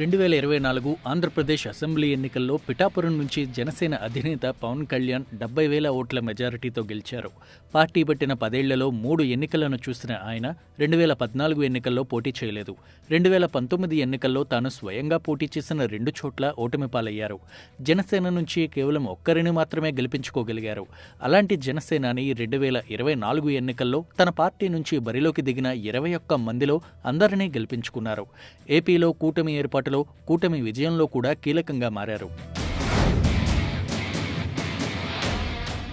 రెండు వేల ఇరవై నాలుగు ఆంధ్రప్రదేశ్ అసెంబ్లీ ఎన్నికల్లో పిఠాపురం నుంచి జనసేన అధినేత పవన్ కళ్యాణ్ డెబ్బై వేల ఓట్ల మెజారిటీతో గెలిచారు. పార్టీ పట్టిన పదేళ్ళలో మూడు ఎన్నికలను చూసిన ఆయన రెండు వేల పద్నాలుగు ఎన్నికల్లో పోటీ చేయలేదు. రెండు వేల పంతొమ్మిది ఎన్నికల్లో తాను స్వయంగా పోటీ చేసిన రెండు చోట్ల ఓటమి పాలయ్యారు. జనసేన నుంచి కేవలం ఒక్కరిని మాత్రమే గెలిపించుకోగలిగారు. అలాంటి జనసేనాని రెండు వేల ఇరవై నాలుగు ఎన్నికల్లో తన పార్టీ నుంచి బరిలోకి దిగిన ఇరవై ఒక్క మందిలో అందరినీ గెలిపించుకున్నారు. ఏపీలో కూటమి ఏర్పాటు ఏర్పాటులో కూటమి విజయంలో కూడా కీలకంగా మారారు.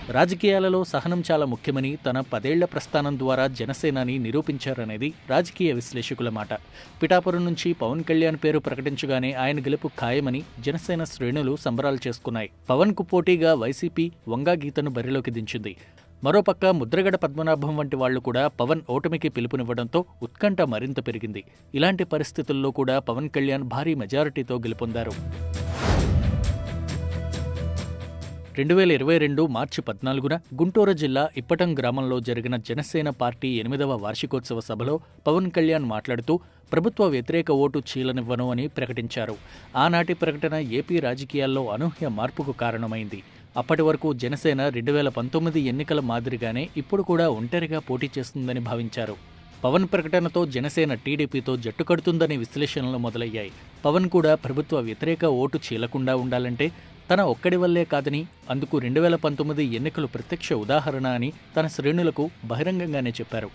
రాజకీయాలలో సహనం చాలా ముఖ్యమని తన పదేళ్ళ ప్రస్థానం ద్వారా జనసేనాని నిరూపించారనేది రాజకీయ విశ్లేషకుల మాట. పిఠాపురం నుంచి పవన్ కళ్యాణ్ పేరు ప్రకటించగానే ఆయన గెలుపు ఖాయమని జనసేన శ్రేణులు సంబరాలు చేసుకున్నాయి. పవన్కు పోటీగా వైసీపీ వంగా గీతను బరిలోకి దించింది. మరోపక్క ముద్రగడ పద్మనాభం వంటి వాళ్ళు కూడా పవన్ ఓటమికి పిలుపునివ్వడంతో ఉత్కంఠ మరింత పెరిగింది. ఇలాంటి పరిస్థితుల్లో కూడా పవన్ కళ్యాణ్ భారీ మెజారిటీతో గెలుపొందారు. రెండు వేల ఇరవై రెండు మార్చి పద్నాలుగున గుంటూరు జిల్లా ఇప్పటం గ్రామంలో జరిగిన జనసేన పార్టీ ఎనిమిదవ వార్షికోత్సవ సభలో పవన్ కళ్యాణ్ మాట్లాడుతూ ప్రభుత్వ వ్యతిరేక ఓటు చీలనివ్వను అని ప్రకటించారు. ఆనాటి ప్రకటన ఏపీ రాజకీయాల్లో అనూహ్య మార్పుకు కారణమైంది. అప్పటి వరకు జనసేన రెండు వేల పంతొమ్మిది ఎన్నికల మాదిరిగానే ఇప్పుడు కూడా ఒంటరిగా పోటీ చేస్తుందని భావించారు. పవన్ ప్రకటనతో జనసేన టీడీపీతో జట్టు కడుతుందనే విశ్లేషణలు మొదలయ్యాయి. పవన్ కూడా ప్రభుత్వ వ్యతిరేక ఓటు చీలకుండా ఉండాలంటే తన ఒక్కడి వల్లే కాదని అందుకు రెండు వేల పంతొమ్మిది ఎన్నికలు ప్రత్యక్ష ఉదాహరణ అని తన శ్రేణులకు బహిరంగంగానే చెప్పారు.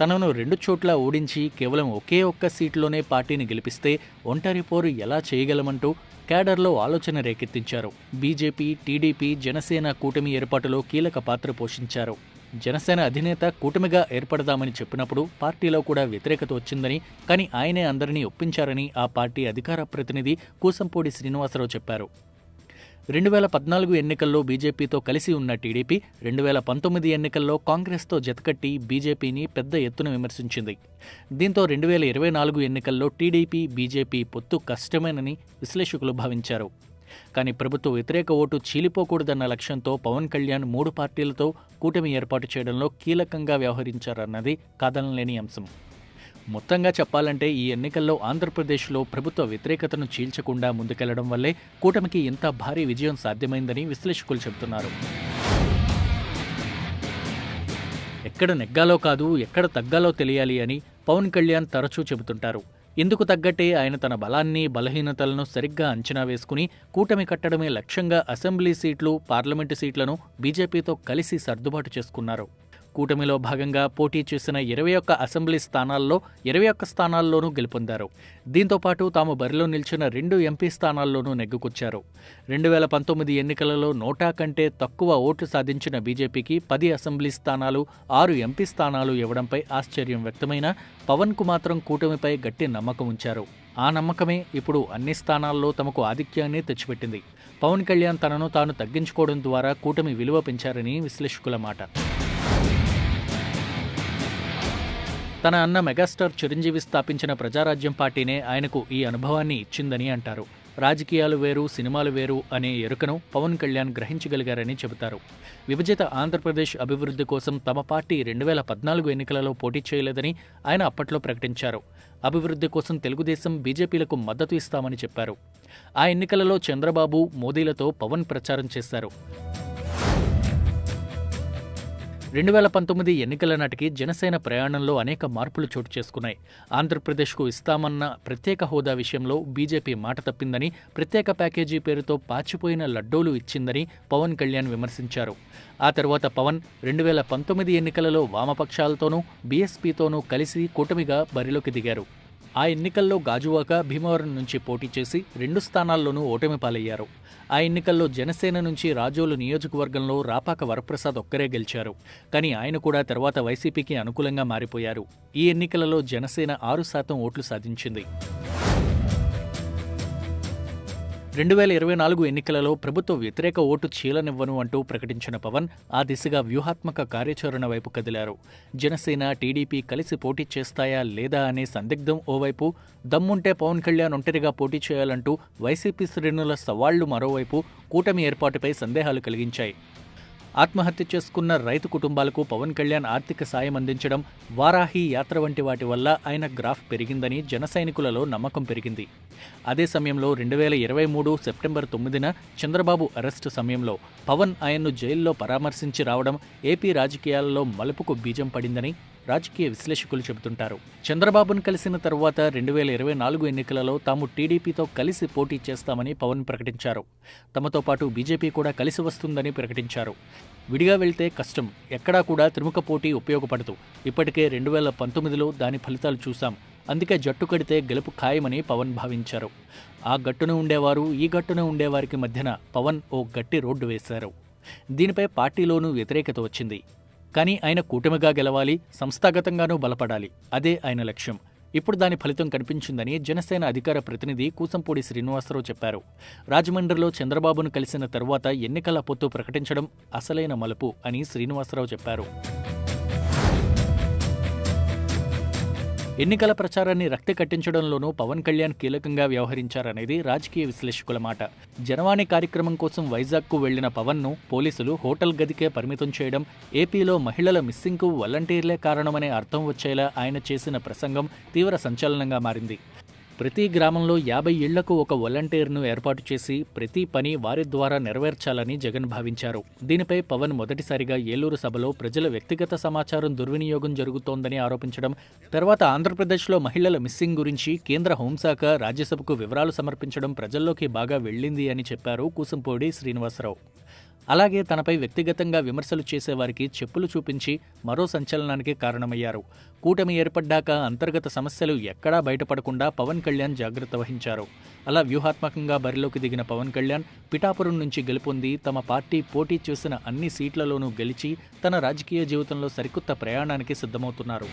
తనను రెండు చోట్ల ఓడించి కేవలం ఒకే ఒక్క సీట్లోనే పార్టీని గెలిపిస్తే ఒంటరి పోరు ఎలా చేయగలమంటూ క్యాడర్లో ఆలోచన రేకెత్తించారు. బీజేపీ టీడీపీ జనసేన కూటమి ఏర్పాటులో కీలక పాత్ర పోషించారు. జనసేన అధినేత కూటమిగా ఏర్పడదామని చెప్పినప్పుడు పార్టీలో కూడా వ్యతిరేకత వచ్చిందని కానీ ఆయనే అందరినీ ఒప్పించారని ఆ పార్టీ అధికార ప్రతినిధి కూసంపూడి శ్రీనివాసరావు చెప్పారు. రెండు వేల పద్నాలుగు ఎన్నికల్లో బీజేపీతో కలిసి ఉన్న టీడీపీ రెండు వేల పంతొమ్మిది ఎన్నికల్లో కాంగ్రెస్తో జతకట్టి బీజేపీని పెద్ద ఎత్తున విమర్శించింది. దీంతో రెండు వేల ఇరవై నాలుగు ఎన్నికల్లో టీడీపీ బీజేపీ పొత్తు కష్టమేనని విశ్లేషకులు భావించారు. కానీ ప్రభుత్వ వ్యతిరేక ఓటు చీలిపోకూడదన్న లక్ష్యంతో పవన్ కళ్యాణ్ మూడు పార్టీలతో కూటమి ఏర్పాటు చేయడంలో కీలకంగా వ్యవహరించారన్నది కాదనలేని అంశం. మొత్తంగా చెప్పాలంటే ఈ ఎన్నికల్లో ఆంధ్రప్రదేశ్లో ప్రభుత్వ వ్యతిరేకతను చీల్చకుండా ముందుకెళ్ళడం వల్లే కూటమికి ఇంత భారీ విజయం సాధ్యమైందని విశ్లేషకులు చెబుతున్నారు. ఎక్కడ నెగ్గాలో కాదు ఎక్కడ తగ్గాలో తెలియాలి అని పవన్ కళ్యాణ్ తరచూ చెబుతుంటారు. ఇందుకు తగ్గట్టే ఆయన తన బలాన్ని బలహీనతలను సరిగ్గా అంచనా వేసుకుని కూటమి కట్టడమే లక్ష్యంగా అసెంబ్లీ సీట్లు పార్లమెంటు సీట్లను బీజేపీతో కలిసి సర్దుబాటు చేసుకున్నారు. కూటమిలో భాగంగా పోటీ చేసిన ఇరవై ఒక్క అసెంబ్లీ స్థానాల్లో ఇరవై ఒక్క స్థానాల్లోనూ గెలుపొందారు. దీంతో పాటు తాము బరిలో నిలిచిన రెండు ఎంపీ స్థానాల్లోనూ నెగ్గుకొచ్చారు. రెండు వేల పంతొమ్మిది ఎన్నికలలో నోటా కంటే తక్కువ ఓట్లు సాధించిన బీజేపీకి పది అసెంబ్లీ స్థానాలు ఆరు ఎంపీ స్థానాలు ఇవ్వడంపై ఆశ్చర్యం వ్యక్తమైన పవన్కు మాత్రం కూటమిపై గట్టి నమ్మకం ఉంచారు. ఆ నమ్మకమే ఇప్పుడు అన్ని స్థానాల్లో తమకు ఆధిక్యాన్ని తెచ్చిపెట్టింది. పవన్ కళ్యాణ్ తనను తాను తగ్గించుకోవడం ద్వారా కూటమి విలువ పెంచారని విశ్లేషకుల మాట. తన అన్న మెగాస్టార్ చిరంజీవి స్థాపించిన ప్రజారాజ్యం పార్టీనే ఆయనకు ఈ అనుభవాన్ని ఇచ్చిందని అంటారు. రాజకీయాలు వేరు సినిమాలు వేరు అనే ఎరుకను పవన్ కళ్యాణ్ గ్రహించగలిగారని చెబుతారు. విభజిత ఆంధ్రప్రదేశ్ అభివృద్ధి కోసం తమ పార్టీ రెండు వేల పద్నాలుగు ఎన్నికలలో పోటీ చేయలేదని ఆయన అప్పట్లో ప్రకటించారు. అభివృద్ధి కోసం తెలుగుదేశం బీజేపీలకు మద్దతు ఇస్తామని చెప్పారు. ఆ ఎన్నికలలో చంద్రబాబు మోదీలతో పవన్ ప్రచారం చేశారు. రెండు వేల పంతొమ్మిది ఎన్నికల నాటికి జనసేన ప్రయాణంలో అనేక మార్పులు చోటు చేసుకున్నాయి. ఆంధ్రప్రదేశ్కు ఇస్తామన్న ప్రత్యేక హోదా విషయంలో బీజేపీ మాట తప్పిందని ప్రత్యేక ప్యాకేజీ పేరుతో పాచిపోయిన లడ్డూలు ఇచ్చిందని పవన్ కళ్యాణ్ విమర్శించారు. ఆ తర్వాత పవన్ రెండు వేల పంతొమ్మిది ఎన్నికలలో వామపక్షాలతోనూ బీఎస్పీతోనూ కలిసి కూటమిగా బరిలోకి దిగారు. ఆ ఎన్నికల్లో గాజువాక భీమవరం నుంచి పోటీ చేసి రెండు స్థానాల్లోనూ ఓటమి పాలయ్యారు. ఆ ఎన్నికల్లో జనసేన నుంచి రాజోలు నియోజకవర్గంలో రాపాక వరప్రసాద్ ఒక్కరే గెలిచారు. కానీ ఆయన కూడా తర్వాత వైసీపీకి అనుకూలంగా మారిపోయారు. ఈ ఎన్నికలలో జనసేన ఆరు శాతం ఓట్లు సాధించింది. రెండు వేల ఇరవై నాలుగు ఎన్నికలలో ప్రభుత్వ వ్యతిరేక ఓటు చీలనివ్వను అంటూ ప్రకటించిన పవన్ ఆ దిశగా వ్యూహాత్మక కార్యాచరణ వైపు కదిలారు. జనసేన టీడీపీ కలిసి పోటీ చేస్తాయా లేదా అనే సందిగ్ధం ఓవైపు దమ్ముంటే పవన్ కళ్యాణ్ ఒంటరిగా పోటీ చేయాలంటూ వైసీపీ శ్రేణుల సవాళ్ళు మరోవైపు కూటమి ఏర్పాటుపై సందేహాలు కలిగించాయి. ఆత్మహత్య చేసుకున్న రైతు కుటుంబాలకు పవన్ కళ్యాణ్ ఆర్థిక సాయం అందించడం వారాహి యాత్ర వంటి వాటి వల్ల ఆయన గ్రాఫ్ పెరిగిందని జన సైనికులలో నమ్మకం పెరిగింది. అదే సమయంలో రెండు వేల ఇరవై మూడు సెప్టెంబర్ తొమ్మిదిన చంద్రబాబు అరెస్టు సమయంలో పవన్ ఆయన్ను జైల్లో పరామర్శించి రావడం ఏపీ రాజకీయాల్లో మలుపుకు బీజం పడిందని రాజకీయ విశ్లేషకులు చెబుతుంటారు. చంద్రబాబును కలిసిన తరువాత రెండు వేల ఇరవై నాలుగు ఎన్నికలలో తాము టీడీపీతో కలిసి పోటీ చేస్తామని పవన్ ప్రకటించారు. తమతో పాటు బీజేపీ కూడా కలిసి వస్తుందని ప్రకటించారు. విడిగా వెళ్తే కష్టం ఎక్కడా కూడా త్రిముఖ పోటీ ఉపయోగపడదు. ఇప్పటికే రెండు వేల పంతొమ్మిదిలో దాని ఫలితాలు చూశాం. అందుకే జట్టు కడితే గెలుపు ఖాయమని పవన్ భావించారు. ఆ గట్టున ఉండేవారు ఈ గట్టున ఉండేవారికి మధ్యన పవన్ ఓ గట్టి రోడ్డు వేశారు. దీనిపై పార్టీలోనూ వ్యతిరేకత వచ్చింది. కానీ ఆయన కూటమిగా గెలవాలి సంస్థాగతంగానూ బలపడాలి. అదే ఆయన లక్ష్యం. ఇప్పుడు దాని ఫలితం కనిపించిందని జనసేన అధికార ప్రతినిధి కూసంపూడి శ్రీనివాసరావు చెప్పారు. రాజమండ్రిలో చంద్రబాబును కలిసిన తరువాత ఎన్నికల పొత్తు ప్రకటించడం అసలైన మలుపు అని శ్రీనివాసరావు చెప్పారు. ఎన్నికల ప్రచారాన్ని రక్తి కట్టించడంలోనూ పవన్ కళ్యాణ్ కీలకంగా వ్యవహరించారనేది రాజకీయ విశ్లేషకుల మాట. జనవాణి కార్యక్రమం కోసం వైజాగ్కు వెళ్ళిన పవన్ను పోలీసులు హోటల్ గదికే పరిమితం చేయడం ఏపీలో మహిళల మిస్సింగ్కు వాలంటీర్లే కారణమనే అర్థం వచ్చేలా ఆయన చేసిన ప్రసంగం తీవ్ర సంచలనంగా మారింది. ప్రతి గ్రామంలో యాభై ఇళ్ళకు ఒక వాలంటీర్ను ఏర్పాటు చేసి ప్రతి పని వారి ద్వారా నెరవేర్చాలని జగన్ భావించారు. దీనిపై పవన్ మొదటిసారిగా ఏలూరు సభలో ప్రజల వ్యక్తిగత సమాచారం దుర్వినియోగం జరుగుతోందని ఆరోపించడం తర్వాత ఆంధ్రప్రదేశ్లో మహిళల మిస్సింగ్ గురించి కేంద్ర హోంశాఖ రాజ్యసభకు వివరాలు సమర్పించడం ప్రజల్లోకి బాగా వెళ్ళింది అని చెప్పారు కూసంపూడి శ్రీనివాసరావు. అలాగే తనపై వ్యక్తిగతంగా విమర్శలు చేసేవారికి చెప్పులు చూపించి మరో సంచలనానికి కారణమయ్యారు. కూటమి ఏర్పడ్డాక అంతర్గత సమస్యలు ఎక్కడా బయటపడకుండా పవన్ కళ్యాణ్ జాగ్రత్త వహించారు. అలా వ్యూహాత్మకంగా బరిలోకి దిగిన పవన్ కళ్యాణ్ పిఠాపురం నుంచి గెలుపొంది తమ పార్టీ పోటీ చేసిన అన్ని సీట్లలోనూ గెలిచి తన రాజకీయ జీవితంలో సరికొత్త ప్రయాణానికి సిద్ధమవుతున్నారు.